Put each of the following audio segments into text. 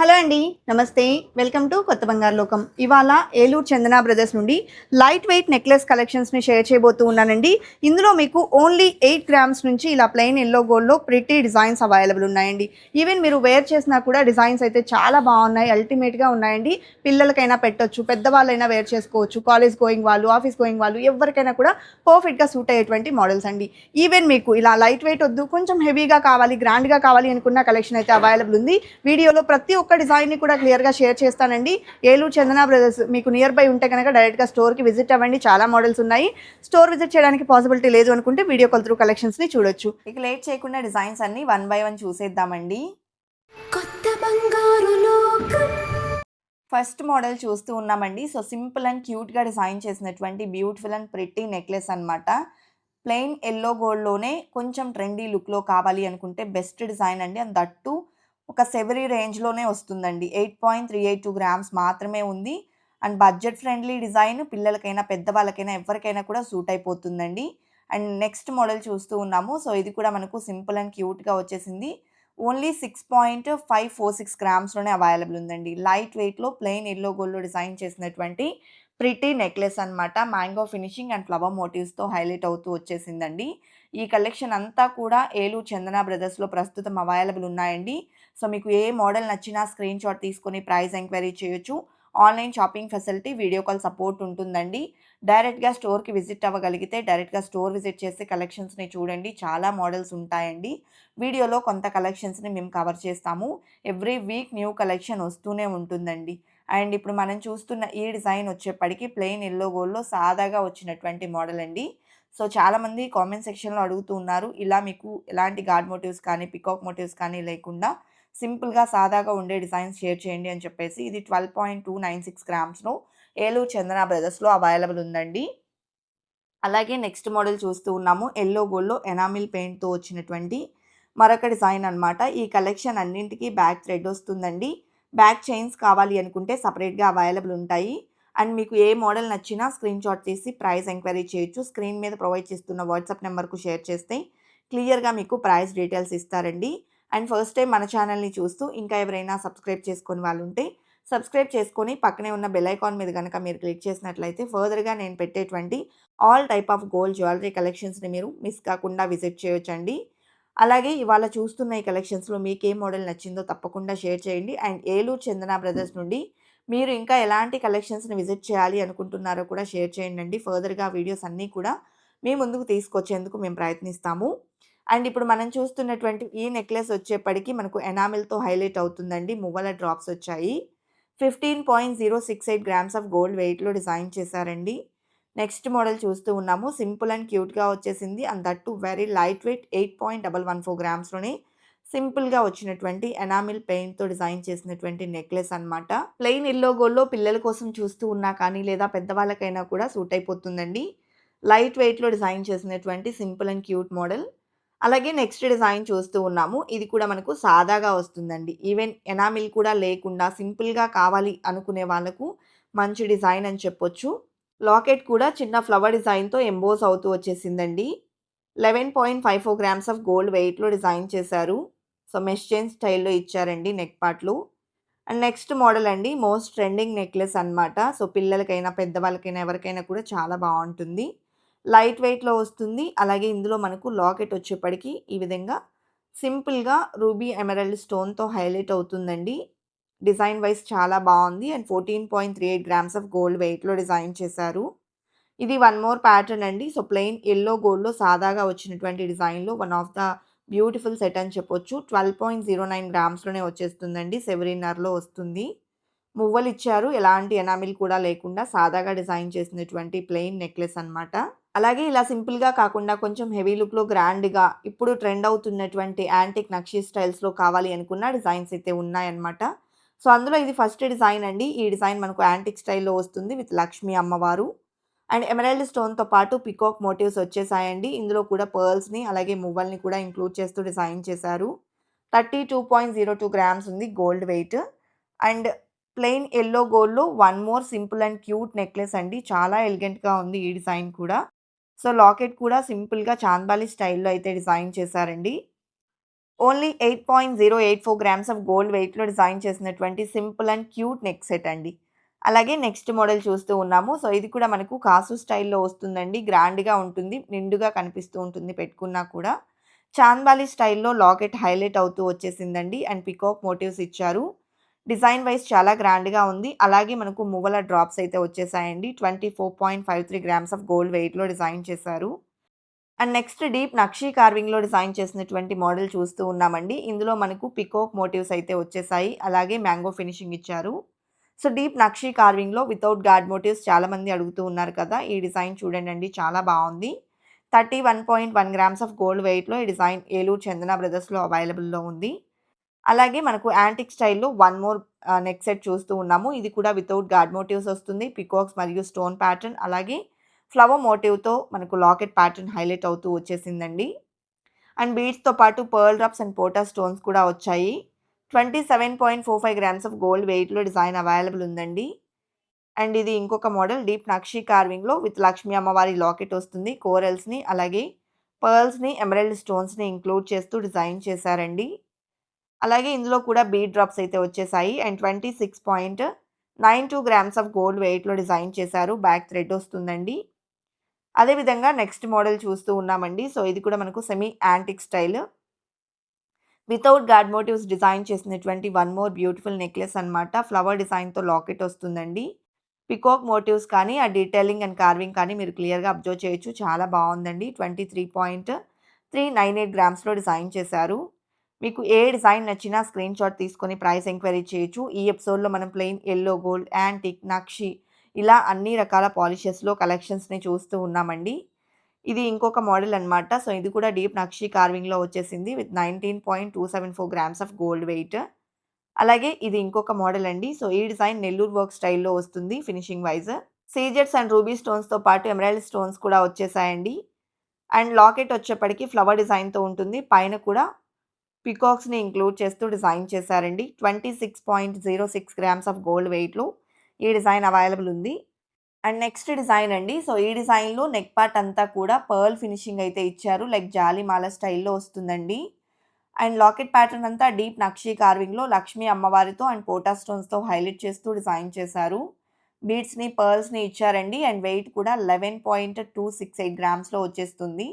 Hello అండి నమస్తే. Welcome to కొత్త బంగారు లోకం. ఇవాళ ఏలూరు చందన బ్రదర్స్ నుండి లైట్ వెయిట్ నెక్లెస్ కలెక్షన్స్ని షేర్ చేయబోతూ ఉన్నానండి. ఇందులో మీకు ఓన్లీ ఎయిట్ గ్రామ్స్ నుంచి ఇలా ప్లెయిన్ ఎల్లో గోల్డ్లో ప్రిటీ డిజైన్స్ అవైలబుల్ ఉన్నాయండి. ఈవెన్ మీరు వేర్ చేసినా కూడా డిజైన్స్ అయితే చాలా బాగున్నాయి అల్టిమేట్గా ఉన్నాయండి. పిల్లలకైనా పెట్టొచ్చు పెద్దవాళ్ళైనా వేర్ చేసుకోవచ్చు. కాలేజ్ గోయింగ్ వాళ్ళు ఆఫీస్ గోయింగ్ వాళ్ళు ఎవరికైనా కూడా పర్ఫెక్ట్గా సూట్ అయ్యేటువంటి మోడల్స్ అండి. ఈవెన్ మీకు ఇలా లైట్ వెయిట్ వద్దు కొంచెం హెవీగా కావాలి గ్రాండ్గా కావాలి అనుకున్న కలెక్షన్ అయితే అవైలబుల్ ఉంది. వీడియోలో ప్రతి ఒక్క డిజైన్ని కూడా క్లియర్గా షేర్ చేస్తానండి. ఏలూరు చందన బ్రదర్స్ మీకు నియర్ బై ఉంటే కనుక డైరెక్ట్గా స్టోర్కి విజిట్ అవ్వండి. చాలా మోడల్స్ ఉన్నాయి. స్టోర్ విజిట్ చేయడానికి పాసిబిలిటీ లేదు అనుకుంటే వీడియో కాల్ త్రూ కలెక్షన్స్ని చూడొచ్చు. ఇక లేట్ చేయకుండా డిజైన్స్ అన్ని వన్ బై వన్ చూసేద్దామండి. కొత్త బంగారు లోకం. ఫస్ట్ మోడల్ చూస్తూ ఉన్నామండి. సో సింపుల్ అండ్ క్యూట్గా డిజైన్ చేసినటువంటి బ్యూటిఫుల్ అండ్ ప్రిట్టి నెక్లెస్ అన్నమాట. ప్లెయిన్ ఎల్లో గోల్డ్లోనే కొంచెం ట్రెండీ లుక్లో కావాలి అనుకుంటే బెస్ట్ డిజైన్ అండి. అండ్ దట్టు ఒక సెవరీ రేంజ్లోనే వస్తుందండి. Eight point three eight two grams మాత్రమే ఉంది. అండ్ బడ్జెట్ ఫ్రెండ్లీ డిజైన్ పిల్లలకైనా పెద్దవాళ్ళకైనా ఎవరికైనా కూడా సూట్ అయిపోతుందండి. అండ్ నెక్స్ట్ మోడల్ చూస్తూ ఉన్నాము. సో ఇది కూడా మనకు సింపుల్ అండ్ క్యూట్గా వచ్చేసింది. Only six point five four six గ్రామ్స్లోనే available ఉందండి. లైట్ వెయిట్లో ప్లెయిన్ ఎల్లో గోల్డ్లో డిజైన్ చేసినటువంటి ప్రిటీ నెక్లెస్ అన్నమాట. మ్యాంగో ఫినిషింగ్ అండ్ ఫ్లవర్ మోటివ్స్తో హైలైట్ అవుతూ వచ్చేసిందండి. ఈ కలెక్షన్ అంతా కూడా ఏలు చందన బ్రదర్స్లో ప్రస్తుతం అవైలబుల్ ఉన్నాయండి. సో మీకు ఏ మోడల్ నచ్చినా స్క్రీన్ షాట్ తీసుకొని ప్రైస్ ఎంక్వైరీ చేయొచ్చు. Online shopping facility video call support ఉంటుందండి. డైరెక్ట్గా స్టోర్కి విజిట్ అవ్వగలిగితే డైరెక్ట్గా స్టోర్ విజిట్ చేసే కలెక్షన్స్ని చూడండి. చాలా మోడల్స్ ఉంటాయండి. వీడియోలో కొంత కలెక్షన్స్ని మేము కవర్ చేస్తాము. ఎవ్రీ వీక్ న్యూ కలెక్షన్ వస్తూనే ఉంటుందండి. అండ్ ఇప్పుడు మనం చూస్తున్న ఈ డిజైన్ వచ్చేప్పటికి ప్లెయిన్ ఎల్లో గోల్డ్లో సాదాగా వచ్చినటువంటి మోడల్ అండి. సో చాలామంది కామెంట్ సెక్షన్లో అడుగుతూ ఉన్నారు ఇలా మీకు ఎలాంటి గార్డ్ మోటివ్స్ కానీ పికాక్ మోటివ్స్ కానీ లేకుండా సింపుల్గా సాదాగా ఉండే డిజైన్స్ షేర్ చేయండి అని చెప్పేసి ఇది twelve point two nine six గ్రామ్స్లో Eluru Chandana బ్రదర్స్లో అవైలబుల్ ఉందండి. అలాగే నెక్స్ట్ మోడల్ చూస్తూ ఉన్నాము ఎల్లో గోల్డ్లో ఎనామిల్ పెయింట్తో వచ్చినటువంటి మరొక డిజైన్ అన్నమాట. ఈ కలెక్షన్ అన్నింటికి బ్యాక్ థ్రెడ్ వస్తుందండి. బ్యాక్ చైన్స్ కావాలి అనుకుంటే సపరేట్గా అవైలబుల్ ఉంటాయి. అండ్ మీకు ఏ మోడల్ నచ్చినా స్క్రీన్ షాట్ తీసి ప్రైస్ ఎంక్వైరీ చేయొచ్చు. స్క్రీన్ మీద ప్రొవైడ్ చేస్తున్న వాట్సాప్ నెంబర్కు షేర్ చేస్తే క్లియర్గా మీకు ప్రైస్ డీటెయిల్స్ ఇస్తారండి. అండ్ ఫస్ట్ టైం మన ఛానల్ని చూస్తూ ఇంకా ఎవరైనా సబ్స్క్రైబ్ చేసుకుని వాళ్ళు ఉంటే సబ్స్క్రైబ్ చేసుకొని పక్కనే ఉన్న బెల్ ఐకాన్ మీద కనుక మీరు క్లిక్ చేసినట్లయితే ఫర్దర్గా నేను పెట్టేటువంటి all type of gold jewellery కలెక్షన్స్ని మీరు మిస్ కాకుండా విజిట్ చేయొచ్చండి. అలాగే ఇవాళ చూస్తున్న ఈ కలెక్షన్స్లో మీకు ఏ మోడల్ నచ్చిందో తప్పకుండా షేర్ చేయండి. అండ్ ఏలూరు చందన బ్రదర్స్ నుండి మీరు ఇంకా ఎలాంటి కలెక్షన్స్ని విజిట్ చేయాలి అనుకుంటున్నారో కూడా షేర్ చేయండి అండి ఫర్దర్గా వీడియోస్ అన్నీ కూడా మీ ముందుకు తీసుకొచ్చేందుకు మేము ప్రయత్నిస్తాము. అండ్ ఇప్పుడు మనం చూస్తున్నటువంటి ఈ నెక్లెస్ వచ్చేప్పటికి మనకు ఎనామిల్తో హైలైట్ అవుతుందండి. మువ్వల డ్రాప్స్ వచ్చాయి. Fifteen point zero six eight grams of gold వెయిట్లో డిజైన్ చేశారండి. నెక్స్ట్ మోడల్ చూస్తూ ఉన్నాము. సింపుల్ అండ్ క్యూట్గా వచ్చేసింది. And that very light weight eight point double one four గ్రామ్స్లోనే సింపుల్గా వచ్చినటువంటి ఎనామిల్ పెయింట్తో డిజైన్ చేసినటువంటి నెక్లెస్ అన్నమాట. ప్లెయిన్ ఎల్లో గోల్లో పిల్లల కోసం చూస్తూ ఉన్నా కానీ లేదా పెద్దవాళ్ళకైనా కూడా సూట్ అయిపోతుందండి. లైట్ వెయిట్లో డిజైన్ చేసినటువంటి సింపుల్ అండ్ క్యూట్ మోడల్. అలాగే నెక్స్ట్ డిజైన్ చూస్తూ ఉన్నాము. ఇది కూడా మనకు సాదాగా వస్తుందండి. ఈవెన్ ఎనామిల్ కూడా లేకుండా సింపుల్గా కావాలి అనుకునే వాళ్ళకు మంచి డిజైన్ అని చెప్పొచ్చు. లాకెట్ కూడా చిన్న ఫ్లవర్ డిజైన్తో ఎంబోస్ అవుతూ వచ్చేసిందండి. Eleven point five four grams of gold వెయిట్లో డిజైన్ చేశారు. సో మెష్ చైన్ స్టైల్లో ఇచ్చారండి నెక్ పార్ట్లు. అండ్ నెక్స్ట్ మోడల్ అండి మోస్ట్ ట్రెండింగ్ నెక్లెస్ అన్నమాట. సో పిల్లలకైనా పెద్దవాళ్ళకైనా ఎవరికైనా కూడా చాలా బాగుంటుంది. లైట్ వెయిట్లో వస్తుంది. అలాగే ఇందులో మనకు లాకెట్ వచ్చేప్పటికి ఈ విధంగా సింపుల్గా రూబీ ఎమరల్డ్ స్టోన్తో హైలైట్ అవుతుందండి. డిజైన్ వైజ్ చాలా బాగుంది. And fourteen point three eight grams of gold వెయిట్లో డిజైన్ చేశారు. ఇది వన్ మోర్ ప్యాటర్న్ అండి. సో ప్లెయిన్ ఎల్లో గోల్డ్లో సాదాగా వచ్చినటువంటి డిజైన్లో one of the beautiful set అని చెప్పొచ్చు. ట్వెల్వ్ పాయింట్ జీరో నైన్ గ్రామ్స్లోనే వచ్చేస్తుందండి. సెవెరినర్లో వస్తుంది. మువ్వలు ఇచ్చారు. ఎలాంటి ఎనామిల్ కూడా లేకుండా సాదాగా డిజైన్ చేసినటువంటి ప్లెయిన్ నెక్లెస్ అనమాట అలాగే ఇలా సింపుల్గా కాకుండా కొంచెం హెవీ లుక్లో గ్రాండ్గా ఇప్పుడు ట్రెండ్ అవుతున్నటువంటి యాంటిక్ నక్షీ స్టైల్స్లో కావాలి అనుకున్న డిజైన్స్ అయితే ఉన్నాయన్నమాట. సో అందులో ఇది ఫస్ట్ డిజైన్ అండి. ఈ డిజైన్ మనకు యాంటిక్ స్టైల్లో వస్తుంది విత్ లక్ష్మీ అమ్మవారు. అండ్ ఎమరాల్డ్ స్టోన్తో పాటు పికాక్ మోటివ్స్ వచ్చేసాయండి. ఇందులో కూడా పర్ల్స్ని అలాగే మువ్వల్ని కూడా ఇంక్లూడ్ చేస్తూ డిజైన్ చేశారు. Thirty two point zero two grams ఉంది gold weight. And plain yellow గోల్డ్లో one more simple and cute necklace అండి. చాలా ఎలిగెంట్గా ఉంది ఈ డిజైన్ కూడా. సో లాకెట్ కూడా సింపుల్గా చాంద్బాలి స్టైల్లో అయితే డిజైన్ చేశారండి. ఓన్లీ 8.084 గ్రామ్స్ ఆఫ్ గోల్డ్ వెయిట్‌లో డిజైన్ చేసినటువంటి simple and cute neck set అండి. అలాగే నెక్స్ట్ మోడల్ చూస్తూ ఉన్నాము. సో, ఇది కూడా మనకు కాసు స్టైల్‌లో వస్తుందండి. గ్రాండ్‌గా ఉంటుంది. నిండుగా కనిపిస్తూ ఉంటుంది పెట్టుకున్నా కూడా. చాంద్బాలి స్టైల్‌లో లాకెట్ హైలైట్ అవుతూ వచ్చేసిందండి. అండ్ పికాక్ మోటివ్స్ ఇచ్చారు. డిజైన్ వైస్ చాలా గ్రాండ్‌గా ఉంది. అలాగే మనకు మువ్వల డ్రాప్స్ అయితే వచ్చేసాయండి. 24.53 గ్రామ్స్ ఆఫ్ గోల్డ్ వెయిట్‌లో డిజైన్ చేశారు. అండ్ నెక్స్ట్ డీప్ నక్షీ కార్వింగ్‌లో డిజైన్ చేసినటువంటి మోడల్ చూస్తూ ఉన్నామండి. ఇందులో మనకు పికోక్ మోటివ్స్ అయితే వచ్చేసాయి. అలాగే మ్యాంగో ఫినిషింగ్ ఇచ్చారు. సో, డీప్ నక్షీ కార్వింగ్‌లో వితౌట్ గాడ్ మోటివ్స్ చాలామంది అడుగుతూ ఉన్నారు కదా! ఈ డిజైన్ చూడండండి చాలా బాగుంది thirty one point one grams of gold వెయిట్‌లో ఈ డిజైన్ ఏలూరు చందన బ్రదర్స్‌లో అవైలబుల్‌లో ఉంది. అలాగే మనకు యాంటిక్ స్టైల్‌లో వన్ మోర్ నెక్ సెట్ చూస్తూ ఉన్నాము. ఇది కూడా వితౌట్ గాడ్ మోటివ్స్ వస్తుంది. పికాక్స్ మరియు స్టోన్ ప్యాటర్న్ అలాగే ఫ్లవర్ మోటివ్‌తో మనకు లాకెట్ ప్యాటర్న్ హైలైట్ అవుతూ వచ్చేసిందండి. అండ్ బీడ్స్‌తో పాటు పర్ల్ డ్రాప్స్ అండ్ పోటా స్టోన్స్ కూడా వచ్చాయి. 27.45 గ్రామ్స్ ఆఫ్ గోల్డ్ వెయిట్‌లో డిజైన్ అవైలబుల్ ఉందండి. అండ్ ఇది ఇంకొక మోడల్ డీప్ నక్షి కార్వింగ్‌లో విత్ లక్ష్మీ అమ్మవారి లాకెట్ వస్తుంది. కోరల్స్‌ని అలాగే పర్ల్స్‌ని, ఎమరల్డ్ స్టోన్స్‌ని ఇంక్లూడ్ చేస్తూ డిజైన్ చేశారండి. అలాగే ఇందులో కూడా బీడ్ డ్రాప్స్ అయితే వచ్చేసాయి. అండ్ 26.92 గ్రామ్స్ ఆఫ్ గోల్డ్ వెయిట్‌లో డిజైన్ చేశారు. బ్యాక్ థ్రెడ్ వస్తుందండి. అదే విధంగా నెక్స్ట్ మోడల్ చూస్తూ ఉన్నామండి. సో, ఇది కూడా మనకు semi antique style. Without god motifs design చేసినటువంటి వన్ మోర్ బ్యూటిఫుల్ నెక్లెస్ అన్నమాట. ఫ్లవర్ డిజైన్‌తో లాకెట్ వస్తుందండి. పికాక్ మోటివ్స్ కానీ, ఆ డీటెయిలింగ్ అండ్ కార్వింగ్ కానీ మీరు క్లియర్‌గా అబ్జర్వ్ చేయొచ్చు. చాలా బాగుందండి twenty three point three nine eight గ్రామ్స్‌లో design చేశారు. మీకు ఏ డిజైన్ నచ్చినా స్క్రీన్ షాట్ తీసుకొని ప్రైస్ ఎంక్వైరీ చేయొచ్చు. ఈ ఎపిసోడ్‌లో మనం plain yellow gold, antique, nakshi ఇలా అన్ని రకాల పాలిషెస్‌లో కలెక్షన్స్‌ని చూస్తూ ఉన్నామండి. ఇది ఇంకొక మోడల్ అన్నమాట. సో, ఇది కూడా డీప్ నక్షి కార్వింగ్‌లో వచ్చేసింది with 19.274 grams of gold wait. అలాగే ఇది ఇంకొక మోడల్ అండి. సో, ఈ డిజైన్ నెల్లూరు వర్క్ స్టైల్‌లో వస్తుంది ఫినిషింగ్ వైజ్ సీజెట్స్ అండ్ రూబీ స్టోన్స్‌తో పాటు ఎమరాల్డ్ స్టోన్స్ కూడా వచ్చేసాయండి. అండ్ లాకెట్ వచ్చేప్పటికి ఫ్లవర్ డిజైన్‌తో ఉంటుంది. పైన కూడా పికాక్స్‌ని ఇంక్లూడ్ చేస్తూ డిజైన్ చేశారండి. 26.06 గ్రామ్స్ ఆఫ్ గోల్డ్ వెయిట్‌లో ఈ డిజైన్ అవైలబుల్ ఉంది. అండ్ నెక్స్ట్ డిజైన్ అండి. సో, ఈ డిజైన్‌లో నెక్ పార్ట్ అంతా కూడా పర్ల్ ఫినిషింగ్ అయితే ఇచ్చారు. లైక్ జాలిమాల స్టైల్‌లో వస్తుందండి. అండ్ లాకెట్ ప్యాటర్న్ అంతా డీప్ నక్షి కార్వింగ్‌లో లక్ష్మీ అమ్మవారితో అండ్ పోటా స్టోన్స్‌తో హైలైట్ చేస్తూ డిజైన్ చేశారు. బీడ్స్‌ని, పర్ల్స్‌ని ఇచ్చారండి. అండ్ వెయిట్ కూడా 11.268 గ్రామ్స్‌లో వచ్చేస్తుంది.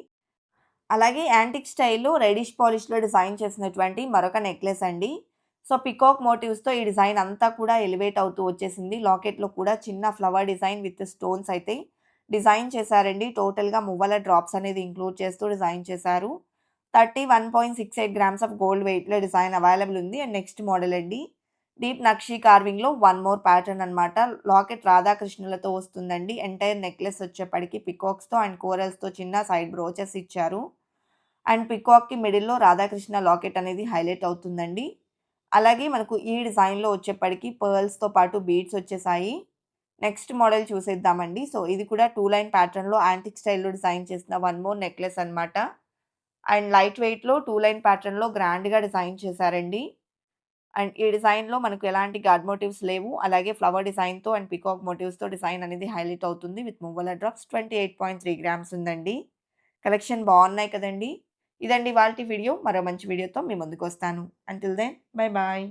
అలాగే యాంటిక్ స్టైల్‌లో రెడిష్ పాలిష్‌లో డిజైన్ చేసినటువంటి మరొక నెక్లెస్ అండి. సో, పికాక్ మోటివ్స్‌తో ఈ డిజైన్ అంతా కూడా ఎలివేట్ అవుతూ వచ్చేసింది. లాకెట్‌లో కూడా చిన్న ఫ్లవర్ డిజైన్ విత్ స్టోన్స్ అయితే డిజైన్ చేశారండి. టోటల్‌గా మువ్వల డ్రాప్స్ అనేది ఇంక్లూడ్ చేస్తూ డిజైన్ చేశారు. 31.68 గ్రామ్స్ ఆఫ్ గోల్డ్ వెయిట్‌లో డిజైన్ అవైలబుల్ ఉంది. అండ్ నెక్స్ట్ మోడల్ అండి. డీప్ నక్షి కార్వింగ్‌లో వన్ మోర్ ప్యాటర్న్ అన్నమాట. లాకెట్ రాధాకృష్ణులతో వస్తుందండి. ఎంటైర్ నెక్లెస్ వచ్చేప్పటికి పికాక్స్‌తో అండ్ కోరల్స్‌తో చిన్న సైడ్ బ్రోచెస్ ఇచ్చారు. అండ్ పికాక్‌కి మిడిల్‌లో రాధాకృష్ణ లాకెట్ అనేది హైలైట్ అవుతుందండి. అలాగే మనకు ఈ డిజైన్‌లో వచ్చేప్పటికి పర్ల్స్‌తో పాటు బీడ్స్ వచ్చేసాయి. నెక్స్ట్ మోడల్ చూసేద్దామండి. సో, ఇది కూడా టూ లైన్ ప్యాటర్న్‌లో యాంటిక్ స్టైల్‌లో డిజైన్ చేసిన వన్ మోర్ నెక్లెస్ అన్నమాట. అండ్ లైట్ వెయిట్‌లో టూ లైన్ ప్యాటర్న్‌లో గ్రాండ్‌గా డిజైన్ చేశారండి. అండ్ ఈ డిజైన్‌లో మనకు ఎలాంటి గాడ్ మోటివ్స్ లేవు. అలాగే ఫ్లవర్ డిజైన్‌తో అండ్ పికాక్ మోటివ్స్‌తో డిజైన్ అనేది హైలైట్ అవుతుంది. విత్ మువ్వల డ్రాప్స్ 28.3 గ్రామ్స్ ఉందండి. కలెక్షన్ బాగున్నాయి కదండీ! ఇదండి వాళ్ళ వీడియో. మరో మంచి వీడియోతో మీ ముందుకొస్తాను. Until then bye bye.